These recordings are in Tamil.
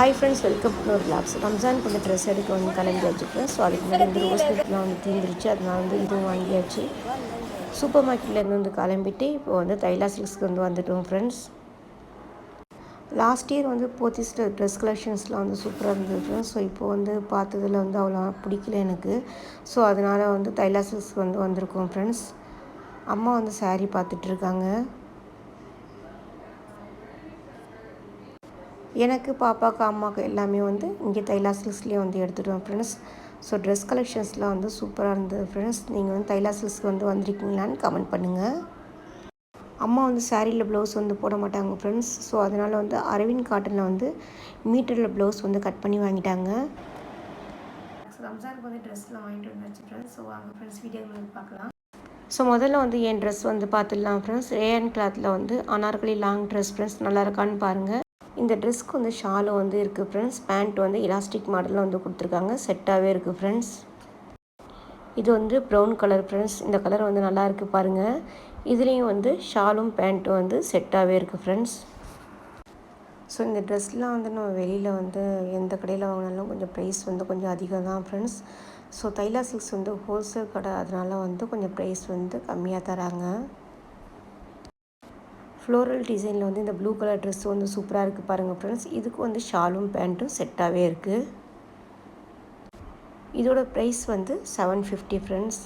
ஹாய் ஃப்ரெண்ட்ஸ் வெல்கம் டு ஒரு லாப்ஸ் ரம்ஜான் கொஞ்சம் ட்ரெஸ் எடுக்க வந்து கிளம்பி வச்சுருக்கேன் ஸோ அதுக்கு முன்னாடி வந்து ரோஸ் மில்க்லாம் வந்து தீர்ந்துருச்சு அதனால வந்து இதுவும் வாங்கியாச்சு. சூப்பர் மார்க்கெட்லேருந்து வந்து கிளம்பிட்டு இப்போ வந்து தைலா சில்க்ஸ்க்கு வந்து வந்துட்டோம் ஃப்ரெண்ட்ஸ் லாஸ்ட் இயர் வந்து போத்திஸில் ட்ரெஸ் கலெக்ஷன்ஸ்லாம் வந்து சூப்பராக இருந்தது. ஸோ இப்போ வந்து பார்த்ததில் வந்து அவ்வளோ பிடிக்கல எனக்கு. ஸோ அதனால் வந்து தைலா சில்க்ஸ்க்கு வந்து வந்திருக்கோம் ஃப்ரெண்ட்ஸ் அம்மா வந்து saree பார்த்துட்ருக்காங்க எனக்கு பாப்பாவுக்கு அம்மாவுக்கு எல்லாமே வந்து இங்கே தைலா சில்க்ஸ்லேயே வந்து எடுத்துட்டோம் ஃப்ரெண்ட்ஸ் ஸோ ட்ரெஸ் கலெக்ஷன்ஸ்லாம் வந்து சூப்பராக இருந்தது ஃப்ரெண்ட்ஸ் நீங்கள் வந்து தைலா சில்க்ஸ்க்கு வந்து வந்திருக்கீங்களான்னு கமெண்ட் பண்ணுங்கள் அம்மா வந்து சாரியில் ப்ளவுஸ் வந்து போட மாட்டாங்க ஃப்ரெண்ட்ஸ் ஸோ அதனால் வந்து அரவிந்த் காட்டனில் வந்து மீட்டரில் ப்ளவுஸ் வந்து கட் பண்ணி வாங்கிட்டாங்க. ரம்ஜானுக்கு வந்து ட்ரெஸ்லாம் வாங்கிட்டு வந்தாச்சு ஃப்ரெண்ட்ஸ் ஸோ வாங்க ஃப்ரெண்ட்ஸ் வீடியோ பார்க்கலாம். ஸோ முதல்ல வந்து என் ட்ரெஸ் வந்து பார்த்துடலாம் ஃப்ரெண்ட்ஸ் ரேயன் கிளாத்தில் வந்து அனார்கலி லாங் ட்ரெஸ் ஃப்ரெண்ட்ஸ் நல்லா இருக்கான்னு பாருங்கள் இந்த ட்ரெஸ்க்கு வந்து ஷாலும் வந்து இருக்குது ஃப்ரெண்ட்ஸ் பேண்ட் வந்து எலாஸ்டிக் மாடலில் வந்து கொடுத்துருக்காங்க. செட்டாகவே இருக்குது ஃப்ரெண்ட்ஸ் இது வந்து ப்ரௌன் கலர் ஃப்ரெண்ட்ஸ் இந்த கலர் வந்து நல்லா இருக்குது பாருங்கள் இதுலேயும் வந்து ஷாலும் பேண்ட்டும் வந்து செட்டாகவே இருக்குது ஃப்ரெண்ட்ஸ் ஸோ இந்த ட்ரெஸ்லாம் வந்து நம்ம வெளியில் வந்து எந்த கடையில் வாங்கினாலும் கொஞ்சம் ப்ரைஸ் வந்து கொஞ்சம் அதிகம் தான் ஃப்ரெண்ட்ஸ் ஸோ தைலா சில்க்ஸ் வந்து ஹோல்சேல் கடை. அதனால வந்து கொஞ்சம் ப்ரைஸ் வந்து கம்மியாக தராங்க. ஃப்ளோரல் டிசைனில் வந்து இந்த ப்ளூ கலர் ட்ரெஸ் வந்து சூப்பராக இருக்குது பாருங்கள் ஃப்ரெண்ட்ஸ் இதுக்கு வந்து ஷாலும் பேண்ட்டும் செட்டாகவே இருக்குது இதோட ப்ரைஸ் வந்து செவன் ஃபிஃப்டி ஃப்ரெண்ட்ஸ்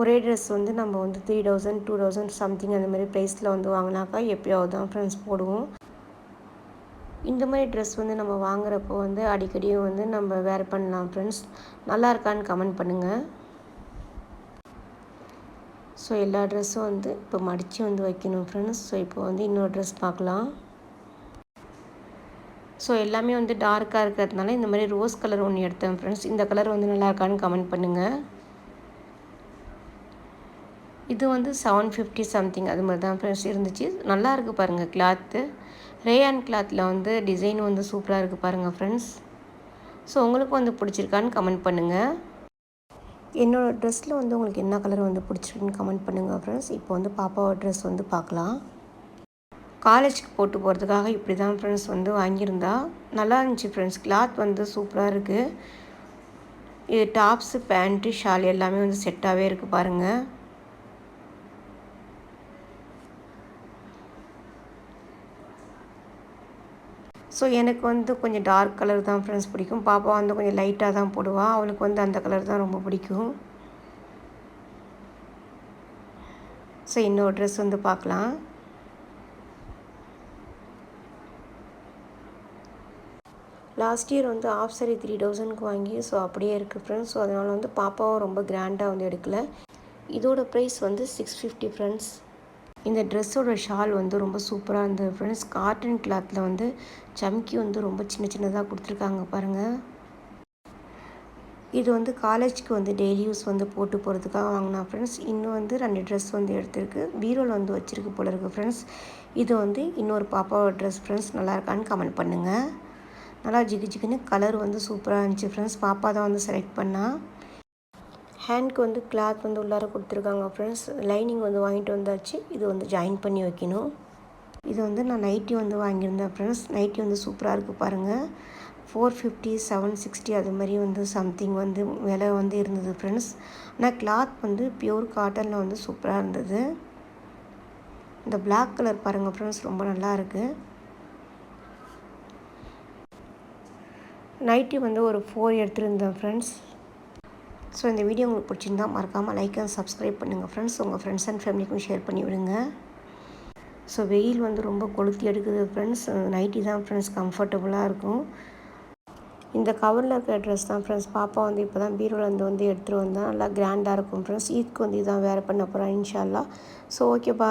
ஒரே ட்ரெஸ் வந்து நம்ம வந்து three thousand two thousand something அந்த மாதிரி ப்ரைஸில் வந்து வாங்கினாக்கா எப்பயாவது தான் ஃப்ரெண்ட்ஸ் போடுவோம். இந்த மாதிரி ட்ரெஸ் வந்து நம்ம வாங்குறப்போ வந்து அடிக்கடியும் வந்து நம்ம வேர் பண்ணலாம் ஃப்ரெண்ட்ஸ் நல்லா இருக்கான்னு கமெண்ட் பண்ணுங்கள் ஸோ எல்லா ட்ரெஸ்ஸும் வந்து இப்போ மடித்து வந்து வைக்கணும் ஃப்ரெண்ட்ஸ் ஸோ இப்போ வந்து இன்னொரு ட்ரெஸ் பார்க்கலாம். ஸோ எல்லாமே வந்து டார்க்காக இருக்கிறதுனால இந்த மாதிரி ரோஸ் கலர் ஒன்று எடுத்தேன் ஃப்ரெண்ட்ஸ் இந்த கலர் வந்து நல்லா இருக்கான்னு கமெண்ட் பண்ணுங்கள் இது வந்து செவன் ஃபிஃப்டி சம்திங் அது மாதிரி தான் ஃப்ரெண்ட்ஸ் இருந்துச்சு. நல்லா இருக்குது பாருங்கள் கிளாத்து ரேயான் கிளாத்தில் வந்து டிசைன் வந்து சூப்பராக இருக்குது பாருங்கள் ஃப்ரெண்ட்ஸ் ஸோ உங்களுக்கு வந்து பிடிச்சிருக்கான்னு கமெண்ட் பண்ணுங்கள் என்னோடய ட்ரெஸ்ஸில் வந்து உங்களுக்கு என்ன கலர் வந்து பிடிச்சிருக்குன்னு கமெண்ட் பண்ணுங்கள் ஃப்ரெண்ட்ஸ் இப்போ வந்து பாப்பாவோட ட்ரெஸ் வந்து பார்க்கலாம். காலேஜுக்கு போட்டு போகிறதுக்காக இப்படி தான் ஃப்ரெண்ட்ஸ் வந்து வாங்கியிருந்தா. நல்லா இருந்துச்சு ஃப்ரெண்ட்ஸ் கிளாத் வந்து சூப்பராக இருக்குது இது டாப்ஸு பேண்ட்டு ஷால் எல்லாமே வந்து செட்டாகவே இருக்குது பாருங்கள் ஸோ எனக்கு வந்து கொஞ்சம் டார்க் கலர் தான் ஃப்ரெண்ட்ஸ் பிடிக்கும். பாப்பா வந்து கொஞ்சம் லைட்டாக தான் போடுவாள் அவளுக்கு வந்து அந்த கலர் தான் ரொம்ப பிடிக்கும். ஸோ இன்னொரு ட்ரெஸ் வந்து பார்க்கலாம். லாஸ்ட் இயர் வந்து ஆஃப் சரி த்ரீ தௌசண்ட்க்கு வாங்கி ஸோ அப்படியே இருக்குது ஃப்ரெண்ட்ஸ் ஸோ அதனால் வந்து பாப்பாவும் ரொம்ப கிராண்டாக வந்து எடுக்கல. இதோட ப்ரைஸ் வந்து சிக்ஸ் ஃபிஃப்டி ஃப்ரெண்ட்ஸ் இந்த ட்ரெஸ்ஸோட ஷால் வந்து ரொம்ப சூப்பராக இருந்தது ஃப்ரெண்ட்ஸ் காட்டன் கிளாத்தில் வந்து சம்கி வந்து ரொம்ப சின்ன சின்னதாக கொடுத்துருக்காங்க பாருங்கள் இது வந்து காலேஜ்க்கு வந்து டெய்லி யூஸ் வந்து போட்டு போகிறதுக்காக வாங்கினா ஃப்ரெண்ட்ஸ் இன்னும் வந்து ரெண்டு ட்ரெஸ் வந்து எடுத்திருக்கு. பீரோவில் வந்து வச்சுருக்கு போல இருக்குது ஃப்ரெண்ட்ஸ் இது வந்து இன்னொரு பாப்பாவோட ட்ரெஸ் ஃப்ரெண்ட்ஸ் நல்லா இருக்கான்னு கமெண்ட் பண்ணுங்கள் நல்லா ஜிகு ஜிகுன்னு கலர் வந்து சூப்பராக இருந்துச்சு ஃப்ரெண்ட்ஸ் பாப்பா தான் வந்து செலக்ட் பண்ணால் ஹேண்ட்க்கு வந்து கிளாத் வந்து உள்ளார கொடுத்துருக்காங்க ஃப்ரெண்ட்ஸ் லைனிங் வந்து வாங்கிட்டு வந்தாச்சு. இது வந்து ஜாயின் பண்ணி வைக்கணும். இது வந்து நான் நைட்டி வந்து வாங்கியிருந்தேன் ஃப்ரெண்ட்ஸ் நைட்டி வந்து சூப்பராக இருக்குது பாருங்கள் ஃபோர் ஃபிஃப்டி செவன் சிக்ஸ்டி அது மாதிரி வந்து சம்திங் வந்து விலை வந்து இருந்தது ஃப்ரெண்ட்ஸ் ஆனால் கிளாத் வந்து பியூர் காட்டனில் வந்து சூப்பராக இருந்தது. இந்த பிளாக் கலர் பாருங்கள் ஃப்ரெண்ட்ஸ் ரொம்ப நல்லா இருக்குது நைட்டி வந்து ஒரு ஃபோர் எடுத்துருந்தேன் ஃப்ரெண்ட்ஸ் ஸோ இந்த வீடியோ உங்களுக்கு பிடிச்சிருந்தா மறக்காமல் லைக் அண்ட் சப்ஸ்கிரைப் பண்ணுங்கள் ஃப்ரெண்ட்ஸ் உங்கள் ஃப்ரெண்ட்ஸ் அண்ட் ஃபேமிலிக்கும் ஷேர் பண்ணி விடுங்க. ஸோ வெயில் வந்து ரொம்ப கொளுத்தி எடுக்குது ஃப்ரெண்ட்ஸ் நைட்டி தான் ஃப்ரெண்ட்ஸ் கம்ஃபர்டபுளாக இருக்கும். இந்த கவரில் இருக்கிற ட்ரெஸ் தான் ஃப்ரெண்ட்ஸ் பாப்பா வந்து இப்போ தான் பீரோலேருந்து வந்து எடுத்துகிட்டு வந்தால் நல்லா கிராண்டாக இருக்கும் ஃப்ரெண்ட்ஸ் ஈத்க்கு வந்து இதான் வேறு பண்ண போகிறேன் இன்ஷால்லா ஸோ ஓகே பா